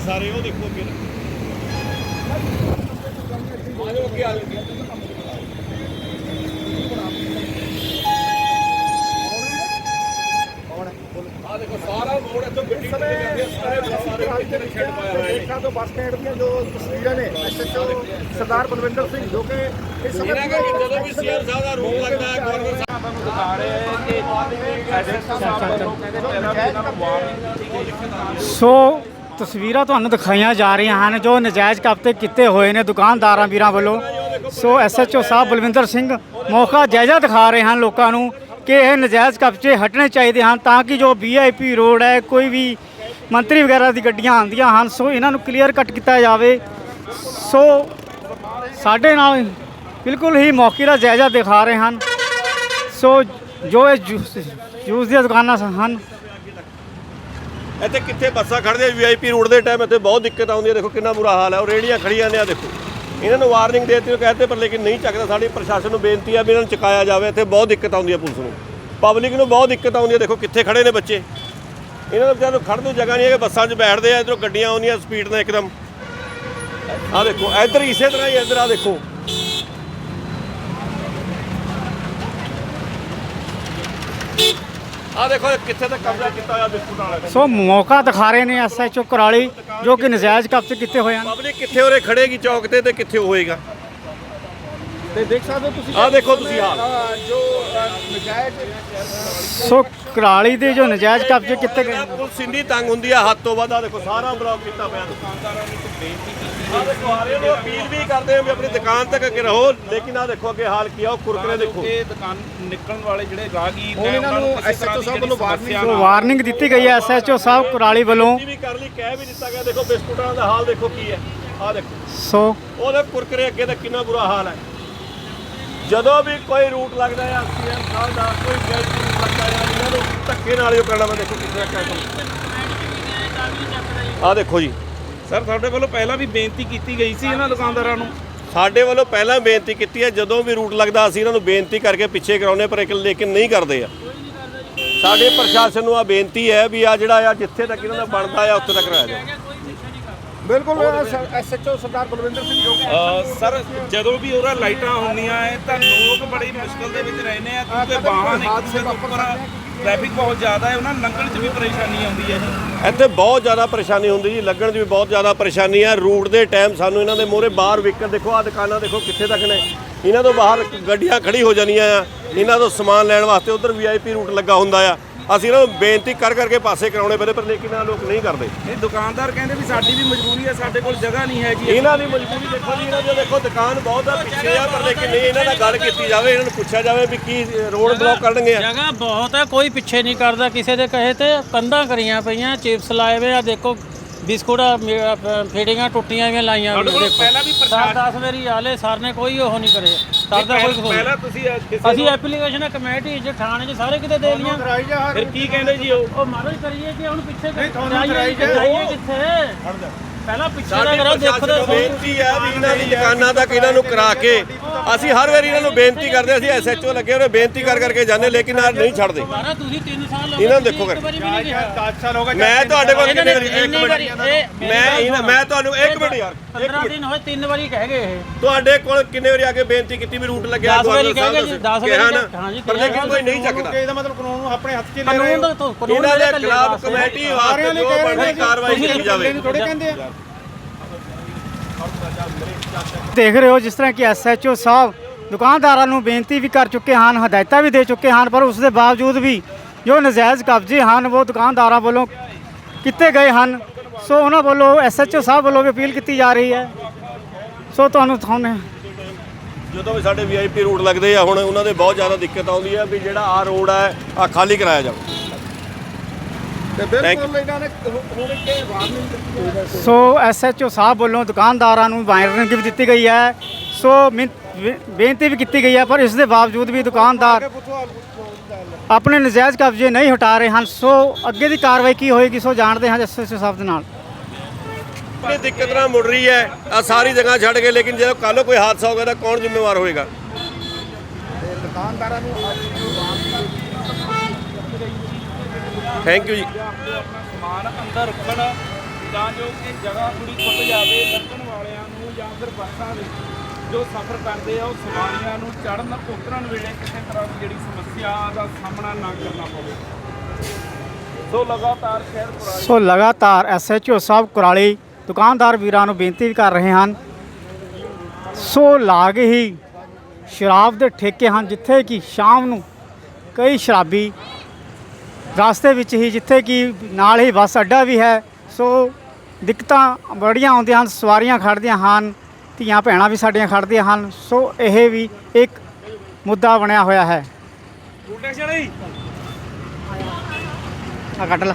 ਆ ਸਾਰੇ ਉਹ ਦੇਖੋ ਅੱਗੇ ਆਜੋ ਅੱਗੇ ਆ ਜਾਓ ਆ ਦੇਖੋ ਸਾਰਾ ਮੋੜ ਇੱਥੋਂ ਗੱਡੀ ਖੜੀ ਜਾਂਦੀ ਹੈ ਸਾਰੇ ਸਾਰੇ ਇੱਥੇ ਸ਼ੈੱਡ ਪਾਇਆ ਹੋਇਆ ਹੈ। ਦੇਖਾ ਤੋਂ ਬੱਸ ਸਟੈਂਡ ਦੀਆਂ ਜੋ ਤਸਵੀਰਾਂ ਨੇ ਐਸਐਚਓ ਸਰਦਾਰ ਬਲਵਿੰਦਰ ਸਿੰਘ ਜੋ ਕਿ ਇਸ ਸਮੇਂ ਇਹਨਾਂ ਕਿ ਜਦੋਂ ਵੀ ਸੀਐਮ ਸਾਹਿਬ ਦਾ ਰੂਲ ਲੱਗਦਾ ਹੈ ਗਵਰਨਰ ਸਾਹਿਬ। ਨੂੰ ਦਿਖਾ ਰਹੇ ਹੈ ਕਿ ਐਸਐਸਓ ਸਾਹਿਬ ਵੱਲੋਂ ਕਹਿੰਦੇ ਪਹਿਲਾਂ ਵੀ ਇਹਨਾਂ ਨੂੰ ਵਾਰਨਿੰਗ ਦਿੱਤੀ ਗਈ ਸੀ। ਸੋ ਤਸਵੀਰਾਂ ਤੁਹਾਨੂੰ ਦਿਖਾਈਆਂ ਜਾ ਰਹੀਆਂ ਹਨ, ਜੋ ਨਜਾਇਜ਼ ਕਬਜ਼ੇ ਕੀਤੇ ਹੋਏ ਨੇ ਦੁਕਾਨਦਾਰਾਂ ਵੀਰਾਂ ਵੱਲੋਂ। ਸੋ ਐਸਐਚਓ ਸਾਹਿਬ ਬਲਵਿੰਦਰ ਸਿੰਘ ਮੌਕਾ ਜਾਇਜ਼ਾ ਦਿਖਾ ਰਹੇ ਹਨ ਲੋਕਾਂ ਨੂੰ ਕਿ ਇਹ ਨਜਾਇਜ਼ ਕਬਜ਼ੇ ਹਟਣੇ ਚਾਹੀਦੇ ਹਨ ਤਾਂ ਕਿ ਜੋ ਵੀਆਈਪੀ ਰੋਡ ਹੈ, ਕੋਈ ਵੀ ਮੰਤਰੀ ਵਗੈਰਾ ਦੀ ਗੱਡੀਆਂ ਆਉਂਦੀਆਂ ਹਨ, ਸੋ ਇਹਨਾਂ ਨੂੰ ਕਲੀਅਰ ਕੱਟ ਕੀਤਾ ਜਾਵੇ। ਸੋ ਸਾਡੇ ਨਾਲ ਬਿਲਕੁਲ ਹੀ ਮੌਕੇ ਦਾ ਜਾਇਜ਼ਾ ਦਿਖਾ ਰਹੇ ਹਨ। ਸੋ ਜੋ ਇਹ ਜੂਸ ਜੂਸ ਦੀਆਂ ਦੁਕਾਨਾਂ ਹਨ ਇੱਥੇ ਕਿੱਥੇ ਬੱਸਾਂ ਖੜਦੇ ਵੀਆਈਪੀ ਰੋਡ ਦੇ ਟਾਈਮ ਇੱਥੇ ਬਹੁਤ ਦਿੱਕਤ ਆਉਂਦੀ ਹੈ। ਦੇਖੋ ਕਿੰਨਾ ਬੁਰਾ ਹਾਲ ਹੈ। ਉਹ ਰੇੜੀਆਂ ਖੜੀਆਂ ਨੇ ਆ ਦੇਖੋ। ਇਹਨਾਂ ਨੂੰ ਵਾਰਨਿੰਗ ਦੇ ਦਿੱਤੀ, ਉਹ ਕਹਿੰਦੇ ਪਰ ਲੇਕਿਨ ਨਹੀਂ ਚੱਕਦਾ। ਸਾਡੀ ਪ੍ਰਸ਼ਾਸਨ ਨੂੰ ਬੇਨਤੀ ਆ ਵੀ ਇਹਨਾਂ ਨੂੰ ਚੁਕਾਇਆ ਜਾਵੇ। ਇੱਥੇ ਬਹੁਤ ਦਿੱਕਤ ਆਉਂਦੀ ਹੈ ਪੁਲਿਸ ਨੂੰ। ਪਬਲਿਕ ਨੂੰ ਬਹੁਤ ਦਿੱਕਤ ਆਉਂਦੀ ਹੈ। ਦੇਖੋ ਕਿੱਥੇ ਖੜੇ ਨੇ ਬੱਚੇ। ਇਹਨਾਂ ਨੂੰ ਵਿਚਾਰਿਆਂ ਨੂੰ ਖੜਨ ਨੂੰ ਜਗ੍ਹਾ ਨਹੀਂ ਹੈ ਕਿ ਬੱਸਾਂ 'ਚ ਬੈਠਦੇ ਆ, ਇਧਰੋਂ ਗੱਡੀਆਂ ਆਉਂਦੀਆਂ ਸਪੀਡ ਨਾਲ ਇੱਕਦਮ। ਆ ਦੇਖੋ, ਇੱਧਰ ਇਸੇ ਤਰ੍ਹਾਂ ਹੀ ਇੱਧਰ ਆ ਦੇਖੋ। ਆ ਦੇਖੋ ਕਿੱਥੇ ਤੱਕ ਕਬਜ਼ਾ ਕੀਤਾ ਹੋਇਆ ਬਿਸਕੁਟ ਵਾਲਾ। ਸੋ ਮੌਕਾ ਦਿਖਾ ਰਹੇ ਨੇ ਐਸਐਚਓ ਕੁਰਾਲੀ ਜੋ ਕਿ ਨਜਾਇਜ਼ ਕਬਜ਼ੇ ਕੀਤੇ ਹੋਏ ਹਨ ਪਬਲਿਕ ਕਿੱਥੇ ਉਰੇ ਖੜੇਗੀ ਚੌਕ ਤੇ ਤੇ ਕਿੱਥੇ ਹੋਏਗਾ ਤੇ ਦੇਖ ਸਕਦੇ ਹੋ ਤੁਸੀਂ ਆਹ ਦੇਖੋ ਤੁਸੀਂ ਹਾਲ। ਜੋ ਨਜਾਇਜ਼ ਸੋ ਕੁਰਾਲੀ ਦੇ ਜੋ ਨਜਾਇਜ਼ ਕਬਜ਼ੇ ਕੀਤੇ ਗਏ ਪੁਲਿਸ ਇੰਨੀ ਤੰਗ ਹੁੰਦੀ ਆ ਹੱਦ ਤੋਂ ਵੱਧ ਆ ਦੇਖੋ ਸਾਰਾ ਬਲੌਕ ਕੀਤਾ ਪਿਆ ਦੁਕਾਨਦਾਰਾਂ ਨੂੰ ਬੇਨਤੀ ਕੀਤੀ ਆ ਦੇਖੋ ਆ ਰਹੇ ਨੇ ਅਪੀਲ ਵੀ ਕਰਦੇ ਆ ਵੀ ਆਪਣੀ ਦੁਕਾਨ ਤੱਕ ਅੱਗੇ ਰਹੋ ਲੇਕਿਨ ਆ ਦੇਖੋ ਅੱਗੇ ਹਾਲ ਕੀ ਆ ਉਹ ਕੁਰਕਰੇ ਦੇਖੋ। ਕਿ ਦੁਕਾਨ ਨਿਕਲਣ ਵਾਲੇ ਜਿਹੜੇ ਰਾਹਗੀਰ ਹੁਣ ਨੇ ਇਹਨਾਂ ਉਹਨਾਂ ਨੂੰ ਨੂੰ ਕਿਸੇ ਤਰ੍ਹਾਂ SHO ਦੀ ਸਾਹਿਬ ਵੱਲੋਂ ਜਿਹੜੀ warning ਸਮੱਸਿਆ ਸੋ ਨਾ ਵਾਰਨਿੰਗ ਦਿੱਤੀ ਗਈ ਹੈ ਐਸਐਚਓ ਸਾਹਿਬ ਕੁਰਾਲੀ ਵੱਲੋਂ। ਇਹ ਵੀ ਕਰ ਲਈ ਕਹਿ ਵੀ ਦਿੱਤਾ ਗਿਆ ਦੇਖੋ ਬਿਸਕੁਟਾਂ ਦਾ ਹਾਲ ਦੇਖੋ ਕੀ ਹੈ। ਆ ਦੇਖੋ। ਸੋ ਉਹਦੇ ਕੁਰਕਰੇ ਅੱਗੇ ਤਾਂ ਕਿੰਨਾ ਬੁਰਾ ਹਾਲ ਹੈ। ਜਦੋਂ ਵੀ ਕੋਈ ਰੂਟ ਲੱਗਦਾ ਹੈ ਸੀਐਮ ਸਾਹਿਬ ਦਾ ਕੋਈ ਗੈਸ ਰੂਟ ਲੱਗਦਾ ਹੈ ਇਹਨਾਂ ਨੂੰ ਧੱਕੇ ਨਾਲ ਹੀ ਉਹ ਕਰਨਾ ਮੈਂ ਦੇਖੋ ਕਿੱਥੇ ਤੱਕ ਆ ਦੇਖੋ ਜੀ। ਸਰ ਸਾਡੇ ਵੱਲੋਂ ਪਹਿਲਾਂ ਵੀ ਬੇਨਤੀ ਕੀਤੀ ਗਈ ਸੀ ਇਹਨਾਂ ਦੁਕਾਨਦਾਰਾਂ ਨੂੰ? ਸਾਡੇ ਵੱਲੋਂ ਪਹਿਲਾਂ ਬੇਨਤੀ ਕੀਤੀ ਹੈ ਜਦੋਂ ਵੀ ਰੂਟ ਲੱਗਦਾ ਅਸੀਂ ਇਹਨਾਂ ਨੂੰ ਬੇਨਤੀ ਕਰਕੇ ਪਿੱਛੇ ਕਰਾਉਨੇ ਪਰ ਇੱਕ ਲੇਕਿਨ ਨਹੀਂ ਕਰਦੇ ਆ। ਸਾਡੇ ਪ੍ਰਸ਼ਾਸਨ ਨੂੰ ਆ ਬੇਨਤੀ ਹੈ ਵੀ ਆ ਜਿਹੜਾ ਆ ਜਿੱਥੇ ਤੱਕ ਇਹਨਾਂ ਦਾ ਬਣਦਾ ਆ ਉੱਥੇ ਤੱਕ ਰਹਿ ਜਾਓ। ਬਿਲਕੁਲ ਐਸਐਚਓ ਸਰਦਾਰ ਬਲਵਿੰਦਰ ਸਿੰਘ ਜੋ ਕਿ ਅਹ ਸਰ ਜਦੋਂ ਵੀ ਉਹਨਾਂ ਲਾਈਟਾਂ ਹੁੰਦੀਆਂ ਹੈ ਤਾਂ ਲੋਕ ਬੜੀ ਮੁਸ਼ਕਲ ਦੇ ਵਿੱਚ ਰਹਿੰਦੇ ਆ ਕਿਉਂਕਿ ਇੱਕ ਦੂਜੇ ਦੇ ਉੱਪਰ ਟ੍ਰੈਫਿਕ ਬਹੁਤ ਜ਼ਿਆਦਾ ਹੈ, ਉਹਨਾਂ ਨੂੰ ਲੰਘਣ 'ਚ ਵੀ ਪਰੇਸ਼ਾਨੀ ਆਉਂਦੀ ਹੈ ਜੀ। ਇੱਥੇ ਬਹੁਤ ਜ਼ਿਆਦਾ ਪਰੇਸ਼ਾਨੀ ਹੁੰਦੀ ਜੀ ਲੱਗਣ 'ਚ ਵੀ ਬਹੁਤ ਜ਼ਿਆਦਾ ਪਰੇਸ਼ਾਨੀ ਆ ਰੂਟ ਦੇ ਟਾਈਮ ਸਾਨੂੰ ਇਹਨਾਂ ਦੇ ਮੋਹਰੇ ਬਾਹਰ ਵਿਕਰ ਦੇਖੋ ਆ ਦੁਕਾਨਾਂ ਦੇਖੋ ਕਿੱਥੇ ਤੱਕ ਨੇ। ਇਹਨਾਂ ਤੋਂ ਬਾਹਰ ਗੱਡੀਆਂ ਖੜੀ ਹੋ ਜਾਂਦੀਆਂ ਆ। ਇਹਨਾਂ ਤੋਂ ਸਮਾਨ ਲੈਣ ਵਾਸਤੇ ਉਧਰ ਵੀਆਈਪੀ ਰੂਟ ਲੱਗਾ ਹੁੰਦਾ ਆ। ਅਸੀਂ ਇਹਨਾਂ ਨੂੰ ਬੇਨਤੀ ਕਰ ਕਰਕੇ ਪਾਸੇ ਕਰਾਉਣੇ ਪੈਂਦੇ ਪਰ ਲੇਕਿਨ ਆ ਲੋਕ ਨਹੀਂ ਕਰਦੇ। ਇਹ ਦੁਕਾਨਦਾਰ ਕਹਿੰਦੇ ਵੀ ਸਾਡੀ ਵੀ ਮਜਬੂਰੀ ਹੈ ਸਾਡੇ ਕੋਲ ਜਗ੍ਹਾ ਨਹੀਂ ਹੈਗੀ ਇਹਨਾਂ ਦੀ ਮਜਬੂਰੀ ਦੇਖੋ ਜੀ ਇਹਨਾਂ ਦੀ ਦੇਖੋ ਦੁਕਾਨ ਬਹੁਤ ਆ ਪਿੱਛੇ ਆ ਪਰ ਲੇਕਿਨ ਨਹੀਂ ਇਹਨਾਂ ਨਾਲ ਗੱਲ ਕੀਤੀ ਜਾਵੇ ਇਹਨਾਂ ਨੂੰ ਪੁੱਛਿਆ ਜਾਵੇ ਵੀ ਕੀ ਰੋਡ ਬਲੌਕ ਕਰਨਗੇ। ਆ ਜਗ੍ਹਾ ਬਹੁਤ ਹੈ ਕੋਈ ਪਿੱਛੇ ਨਹੀਂ ਕਰਦਾ ਕਿਸੇ ਦੇ ਕਹੇ ਤੇ ਕੰਧਾਂ ਕਰੀਆਂ ਪਈਆਂ ਚਿਪਸ ਲਾਏ ਹੋਏ ਆ ਦੇਖੋ ਬਿਸਕੁਟ ਫੀਡਿੰਗਾਂ ਟੁੱਟੀਆਂ ਹੋਈਆਂ ਲਾਈਆਂ ਕੋਲ ਪਹਿਲਾਂ ਵੀ ਪ੍ਰਸ਼ਾਸਨ 10 ਵਾਰੀ ਆਲੇ ਸਰ ਨੇ ਕੋਈ ਉਹ ਨਹੀਂ ਕਰੇ ਸਰ ਦਾ ਕੋਈ ਕਸੂਰ ਪਹਿਲਾਂ ਨਹੀਂ। ਤੁਸੀਂ ਅਹ, ਕਿਸੇ ਅਸੀਂ ਐਪਲੀਕੇਸ਼ਨ ਕਮੇਟੀ ਚ ਥਾਣੇ ਚ ਸਾਰੇ ਕਿਤੇ ਦੇ ਲੀਆਂ ਕਰਾਈ ਜਾ ਫਿਰ ਕੀ ਕਹਿੰਦੇ ਜੀ ਉਹ ਉਹ ਮਹਾਰਾਜ ਕਰੀਏ ਕਿ ਹੁਣ ਪਿੱਛੇ ਤੁਹਾਨੂੰ ਜਾਈਏ ਕਰਾਈ ਕਿੱਥੇ, ਜਾਓ। ਜਾਈਏ ਕਿੱਥੇ ਪਹਿਲਾਂ ਪਿੱਛੇ ਦਾ ਕਰੋ ਦੇਖੋ ਤਾਂ ਸਹੀ। ਬੇਨਤੀ ਹੈ ਵੀ ਇਹਨਾਂ ਦੀ ਦੁਕਾਨਾਂ ਤੱਕ ਇਹਨਾਂ ਨੂੰ ਕਰਾ ਕੇ ਅਸੀਂ ਹਰ ਵਾਰੀ ਇਹਨਾਂ ਨੂੰ ਬੇਨਤੀ ਕਰਦੇ ਅਸੀਂ ਐਸਐਚਓ ਲੱਗੇ ਹੋਏ ਬੇਨਤੀ ਕਰ ਕਰਕੇ ਜਾਂਦੇ ਲੇਕਿਨ ਆ ਨਹੀਂ ਛੱਡਦੇ। ਮਹਾਰਾਜ ਤੁਸੀਂ 3 ਸਾਲ ਹੋ ਇਹਨਾਂ ਨੂੰ ਦੇਖੋ ਇੱਕ ਵਾਰੀ ਵੀ ਨਹੀਂ ਕਿਹਾ। 10 ਸਾਲ ਹੋ ਗਏ ਮੈਂ ਤੁਹਾਡੇ ਕੋਲ ਕਿੰਨੇ ਵਾਰੀ ਇੱਕ ਮਿੰਟ। ਇਹ ਮੈਂ ਇਹਨਾਂ- ਮੈਂ ਤੁਹਾਨੂੰ ਇੱਕ ਮਿੰਟ ਯਾਰ ਇੱਕ 15 ਮਿੰਟ। ਦਿਨ ਹੋਏ ਤਿੰਨ ਵਾਰੀ ਕਹਿ ਗਏ ਇਹ। ਤੁਹਾਡੇ ਕੋਲ ਕਿੰਨੇ ਵਾਰੀ ਆ ਕੇ ਬੇਨਤੀ ਕੀਤੀ ਵੀ ਰੂਟ ਲੱਗਿਆ ਦਸ ਵਾਰੀ ਗਵਰਨਰ ਸਾਹਿਬ ਕਹਿ ਗਏ ਜੀ, ਦਾ ਦਸ ਵਾਰੀ ਕਿਹਾ ਕਹਿ- ਨਾ ਹਾਂਜੀ, ਪਰ ਕਿਹਾ ਲੇਕਿਨ ਕੋਈ ਨਹੀਂ ਚੱਕਦਾ। ਇਹਦਾ ਮਤਲਬ ਕਾਨੂੰਨ ਨੂੰ ਆਪਣੇ ਹੱਥ 'ਚ ਲੈ ਰਹੇ ਕਾਨੂੰਨ ਹੋ। ਦਾ ਤੋਂ ਕਾਨੂੰਨ ਇਹਨਾਂ ਦੇ ਖਿਲਾਫ ਕਮੇਟੀ ਵਾਸਤੇ ਜੋ ਬਣਦੀ ਕਾਰਵਾਈ ਕੀਤੀ ਜਾਵੇ। ਥੋੜੇ ਕਹਿੰਦੇ ਆ। ਦੇਖ ਰਹੇ ਹੋ ਜਿਸ ਤਰ੍ਹਾਂ ਕਿ ਐਸਐਚਓ ਸਾਹਿਬ ਦੁਕਾਨਦਾਰਾਂ ਨੂੰ ਬੇਨਤੀ ਵੀ ਕਰ ਚੁੱਕੇ ਹਨ, ਹਦਾਇਤਾਂ ਵੀ ਦੇ ਚੁੱਕੇ ਹਨ, ਪਰ ਉਸ ਦੇ ਬਾਵਜੂਦ ਵੀ ਜੋ ਨਜਾਇਜ਼ ਕਬਜ਼ੇ ਹਨ, ਉਹ ਦੁਕਾਨਦਾਰਾਂ ਵੱਲੋਂ ਕੀਤੇ ਗਏ ਹਨ। ਸੋ ਉਹਨਾਂ ਵੱਲੋਂ ਐਸਐਚਓ ਸਾਹਿਬ ਵੱਲੋਂ ਵੀ ਅਪੀਲ ਕੀਤੀ ਜਾ ਰਹੀ ਹੈ। ਸੋ ਤੁਹਾਨੂੰ ਤੁਹਾਨੂੰ ਜਦੋਂ ਵੀ ਸਾਡੇ ਵੀਆਈਪੀ ਰੂਟ ਲੱਗਦੇ ਆ, ਹੁਣ ਉਹਨਾਂ ਦੇ ਬਹੁਤ ਜ਼ਿਆਦਾ ਦਿੱਕਤ ਆਉਂਦੀ ਹੈ ਵੀ ਜਿਹੜਾ ਆ ਰੋਡ ਹੈ ਆ ਖਾਲੀ ਕਰਾਇਆ ਜਾਵੇ। ਤੇ ਬਿਲਕੁਲ ਇਹਨਾਂ ਨੇ ਹੁਣ ਕਿ ਵਾਰਨਿੰਗ ਦਿੱਤੀ ਹੋਈ ਹੈ। ਸੋ ਐਸਐਚਓ ਸਾਹਿਬ ਵੱਲੋਂ ਦੁਕਾਨਦਾਰਾਂ ਨੂੰ ਵਾਰਨਿੰਗ ਵੀ ਦਿੱਤੀ ਗਈ ਹੈ। ਸੋ ਬੇ- ਬੇਨਤੀ ਵੀ ਕੀਤੀ ਗਈ ਹੈ ਪਰ ਇਸ ਦੇ ਬਾਵਜੂਦ ਵੀ ਦੁਕਾਨਦਾਰ ਆਪਣੇ ਨਜਾਇਜ਼ ਕਬਜ਼ੇ ਨਹੀਂ ਹਟਾ ਰਹੇ ਹਨ। ਸੋ ਅੱਗੇ ਦੀ ਕਾਰਵਾਈ ਕੀ ਹੋਏਗੀ ਸੋ ਜਾਣਦੇ ਹਾਂ ਐਸਐਚਓ ਸਾਹਿਬ ਦੇ ਨਾਲ। ਇਹ ਦਿੱਕਤ ਨਾਲ ਮੁੜ ਰਹੀ ਹੈ। ਆ ਸਾਰੀ ਜਗ੍ਹਾ ਛੱਡ ਕੇ ਲੇਕਿਨ ਜਦੋਂ ਕੱਲ ਕੋਈ ਹਾਦਸਾ ਹੋ ਗਿਆ ਤਾਂ ਕੌਣ ਜ਼ਿੰਮੇਵਾਰ ਹੋਏਗਾ? ਦੁਕਾਨਦਾਰਾਂ ਨੂੰ ਅੱਜ ਥੈਂਕ ਯੂ ਜੀ। ਆਪਣਾ ਸਮਾਨ ਅੰਦਰ ਰੱਖਣ ਤਾਂ ਜੋ ਕਿ ਜਗ੍ਹਾ ਥੋੜੀ ਖੁੱਲ ਜਾਵੇ ਲੰਘਣ ਵਾਲਿਆਂ ਨੂੰ ਜਾਂ ਫਿਰ ਬੱਸਾਂ ਵਿੱਚ ਜੋ ਸਫ਼ਰ ਕਰਦੇ ਆ ਉਹ ਸਵਾਰੀਆਂ ਨੂੰ ਚੜ੍ਹਨ ਉਤਰਨ ਵੇਲੇ ਕਿਸੇ ਤਰ੍ਹਾਂ ਦੀ ਜਿਹੜੀ ਸਮੱਸਿਆ ਦਾ ਸਾਹਮਣਾ ਨਾ ਕਰਨਾ ਪਵੇ। ਸੋ ਲਗਾਤਾਰ ਸ਼ਹਿਰ ਪੁਰਾਣੀ ਸੋ ਲਗਾਤਾਰ ਐਸਐਚਓ ਸਾਹਿਬ ਕੁਰਾਲੀ ਦੁਕਾਨਦਾਰ ਵੀਰਾਂ ਨੂੰ ਬੇਨਤੀ ਕਰ ਰਹੇ ਹਨ। ਸੋ ਲਾਗ ਹੀ ਸ਼ਰਾਬ ਦੇ ਠੇਕੇ ਹਨ ਜਿੱਥੇ ਕਿ ਸ਼ਾਮ ਨੂੰ ਕਈ ਸ਼ਰਾਬੀ ਰਸਤੇ ਵਿੱਚ ਹੀ ਜਿੱਥੇ ਕਿ ਨਾਲ ਹੀ ਬੱਸ ਅੱਡਾ ਵੀ ਹੈ ਸੋ ਦਿੱਕਤਾਂ ਬੜੀਆਂ ਆਉਂਦੀਆਂ ਹਨ ਸਵਾਰੀਆਂ ਖੜਦੀਆਂ ਹਨ ਧੀਆਂ ਭੈਣਾਂ ਵੀ ਸਾਡੀਆਂ ਖੜਦੀਆਂ ਹਨ ਸੋ ਇਹ ਵੀ ਇੱਕ ਮੁੱਦਾ ਬਣਿਆ ਹੋਇਆ ਹੈ। ਆ ਕੱਟ ਲਾ।